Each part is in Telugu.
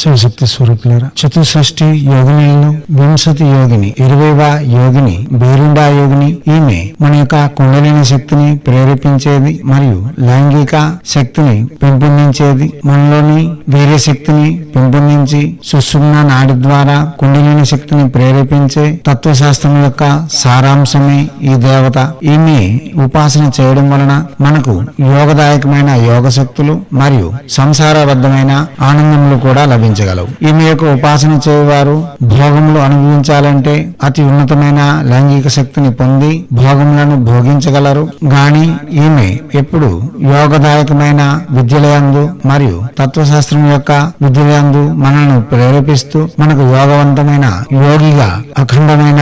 శివశక్తి స్వరూపులారా. చతుషష్ఠి యోగినిలో వింశతి యోగిని ఇరవైవ యోగిని బేరుండా యోగిని ఈమె మన యొక్క కుండలిని శక్తిని ప్రేరేపించేది మరియు లైంగిక శక్తిని పెంపొందించేది. మనలోని వేరే శక్తిని పెంపొందించి సుషుమ్న నాడి ద్వారా కుండలిని శక్తిని ప్రేరేపించే తత్వశాస్త్రం యొక్క సారాంశమే ఈ దేవత. ఈమె ఉపాసన చేయడం వలన మనకు యోగదాయకమైన యోగ శక్తులు మరియు సంసారబద్ధమైన ఆనందములు కూడా లభించగలవు ఈమె యొక్క ఉపాసన చేయవారు. భోగములు అనుభవించాలంటే అతి ఉన్నతమైన లైంగిక శక్తిని పొంది భోగములను భోగించగలరు. గాని ఈమె ఎప్పుడు యోగదాయకమైన విద్యలయందు మరియు తత్వశాస్త్రం యొక్క విద్యలయందు మనల్ని ప్రేరేపిస్తూ మనకు యోగవంతమైన యోగిగా అఖండమైన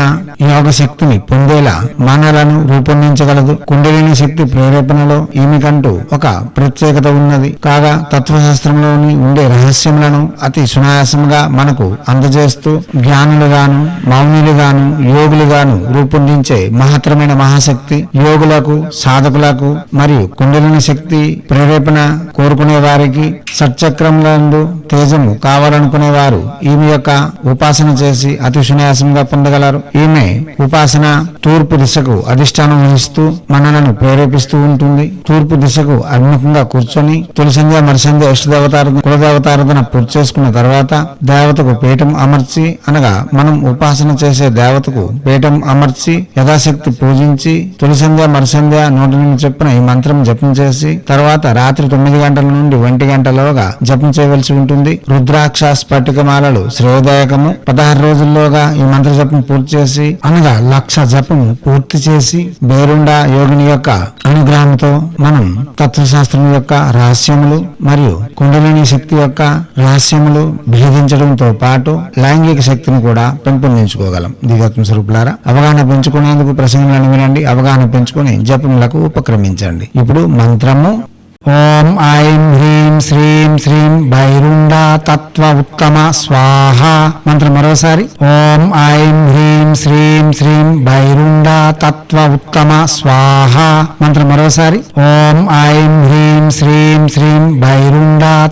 యోగ శక్తిని పొందేలా మనలను రూపొందించగలదు. కుండలిని శక్తి ప్రేరేపణలో ఈమెకంటూ ఒక ప్రత్యేకత ఉన్నది. కాగా తత్వశాస్త్రంలోని ఉండే రహస్యములను అతి సునాయాసముగా మనకు అందజేస్తూ జ్ఞానులుగాను మౌనులుగాను యోగులుగాను రూపొందించే మహత్తరమైన మహాశక్తి యోగులకు సాధకులకు మరియు కుండలిని శక్తి ప్రేరేపణ కోరుకునే వారికి సచ్చక్రములందు తేజము కావాలనుకునే వారు ఈమె యొక్క ఉపాసన చేసి అతి సునాయాసంగా పొందగలరు. ఈమె ఉపాసన తూర్పు దిశకు అధిష్టానం వహిస్తూ మనలను ప్రేరేపిస్తూ ఉంటుంది. తూర్పు దిశకు అభిముఖంగా కూర్చొని తొలిసంధ్య మరిసంధ్య ఇష్టదేవతారాధన కులదేవతారాధన పూర్తి చేసుకున్న తర్వాత దేవతకు పీఠం అమర్చి అనగా మనం ఉపాసన చేసే దేవతకు పీఠం అమర్చి యథాశక్తి పూజించి తొలిసంధ్య మరుసంధ్య నూట ఎనిమిది చొప్పున ఈ మంత్రం జపం చేసి తర్వాత రాత్రి తొమ్మిది గంటల నుండి ఒంటి గంటలోగా జపం చేయవలసి ఉంటుంది. రుద్రాక్ష స్ఫటికమాలలు శ్రేయోదాయకము. పదహారు రోజుల్లోగా ఈ మంత్ర జపం పూర్తి చేసి అనగా లక్ష జపము పూర్తి చేసి బేరుండా యోగిని యొక్క అనుగ్రహంతో మనం తత్వశాస్త్రం యొక్క రహస్యములు మరియు కుండలిని శక్తి యొక్క రహస్యములు భేదించడంతో పాటు లైంగిక శక్తిని కూడా పెంపొందించుకోగలం. దివ్యాత్మ స్వరూపులారా అవగాహన పెంచుకునేందుకు ప్రసంగాలను వినండి అవగాహన పెంచుకొని జపములకు ఉపక్రమించండి. ఇప్పుడు మంత్రము. ఓం ఐం హ్రీం శ్రీం శ్రీం భైరుండా తత్వ ఉత్తమ స్వాహ. మంత్రం మరోసారి. ఓం ఐం హ్రీం శ్రీం శ్రీం భైరుండా తత్వ ఉత్తమ స్వాహ. మంత్రం మరోసారి. ఓం ఐం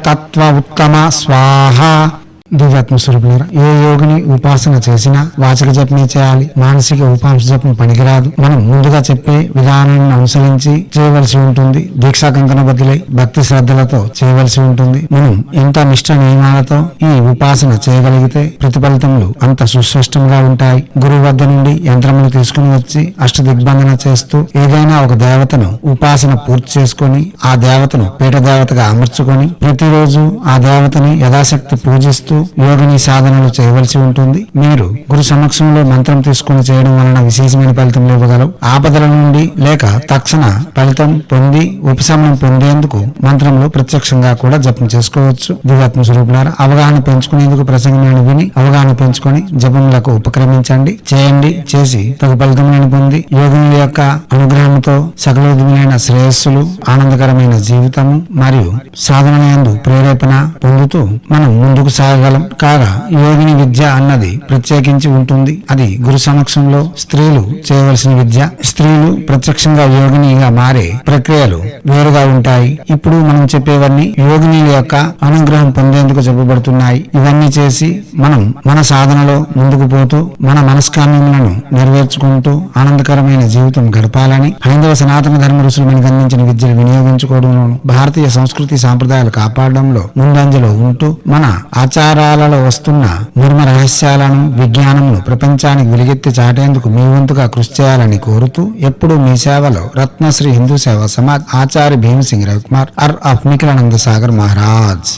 భైరుండా తత్వ ఉత్తమ స్వాహ దివ్యాత్మ స్వరూపులారా ఏ యోగిని ఉపాసన చేసినా వాచక జపమే చేయాలి మానసిక ఉపాంశ జపం పనికిరాదు. మనం ముందుగా చెప్పే విధానాన్ని అనుసరించి చేయవలసి ఉంటుంది. దీక్షా కంకణ బదిలై భక్తి శ్రద్ధలతో చేయవలసి ఉంటుంది. మనం ఎంత నిష్ట నియమాలతో ఈ ఉపాసన చేయగలిగితే ప్రతిఫలితములు అంత సుస్పష్టంగా ఉంటాయి. గురువు వద్ద నుండి యంత్రములు తీసుకుని వచ్చి అష్ట దిగ్బంధన చేస్తూ ఏదైనా ఒక దేవతను ఉపాసన పూర్తి చేసుకొని ఆ దేవతను పీఠ దేవతగా అమర్చుకొని ప్రతిరోజు ఆ దేవతని యథాశక్తి పూజిస్తూ యోగిని సాధనలు చేయవలసి ఉంటుంది. మీరు గురు సమక్షంలో మంత్రం తీసుకుని చేయడం వలన విశేషమైన ఫలితం ఇవ్వగలవు. ఆపదల నుండి లేక తక్షణ ఫలితం పొంది ఉపశమనం పొందేందుకు మంత్రంలో ప్రత్యక్షంగా కూడా జపం చేసుకోవచ్చు. దివాత్మ స్వరూపులారా అవగాహన పెంచుకునేందుకు ప్రసంగమైన విని అవగాహన పెంచుకొని జపములకు ఉపక్రమించండి. చేయండి చేసి తగు ఫలితములను పొంది యోగిని యొక్క అనుగ్రహంతో సకలోదమైన శ్రేయస్సులు ఆనందకరమైన జీవితము మరియు సాధన యందు ప్రేరేపణ పొందుతూ మనం ముందుకు సాగగలం కాగా యోగిని విద్య అన్నది ప్రత్యేకించి ఉంటుంది. అది గురు సమక్షంలో స్త్రీలు చేయవలసిన విద్య. స్త్రీలు ప్రత్యక్షంగా యోగినిగా మారే ప్రక్రియలు వేరుగా ఉంటాయి. ఇప్పుడు మనం చెప్పేవన్నీ యోగినీల యొక్క అనుగ్రహం పొందేందుకు చెప్పబడుతున్నాయి. ఇవన్నీ చేసి మనం మన సాధనలో ముందుకు పోతూ మన మనస్కామ్యములను నెరవేర్చుకుంటూ ఆనందకరమైన జీవితం గడపాలని హైందవ సనాతన ధర్మ ఋషులు మనకు అందించిన విద్యలు వినియోగించుకోవడంలోను భారతీయ సంస్కృతి సాంప్రదాయాలు కాపాడడంలో ముందంజలో ఉంటూ మన ఆచారాలలో వస్తున్న నిర్మ రహస్యాలను విజ్ఞానమును ప్రపంచానికి వెలుగెత్తి చాటేందుకు మీ వంతుగా కృషి చేయాలని కోరుతూ ఎప్పుడూ మీ సేవలో రత్నశ్రీ హిందూ సేవ సమాజ్ ఆచార్య భీమసింగ్ రవికుమార్ అర్ ఆఫ్ నిఖిలానంద సాగర్ మహారాజ్.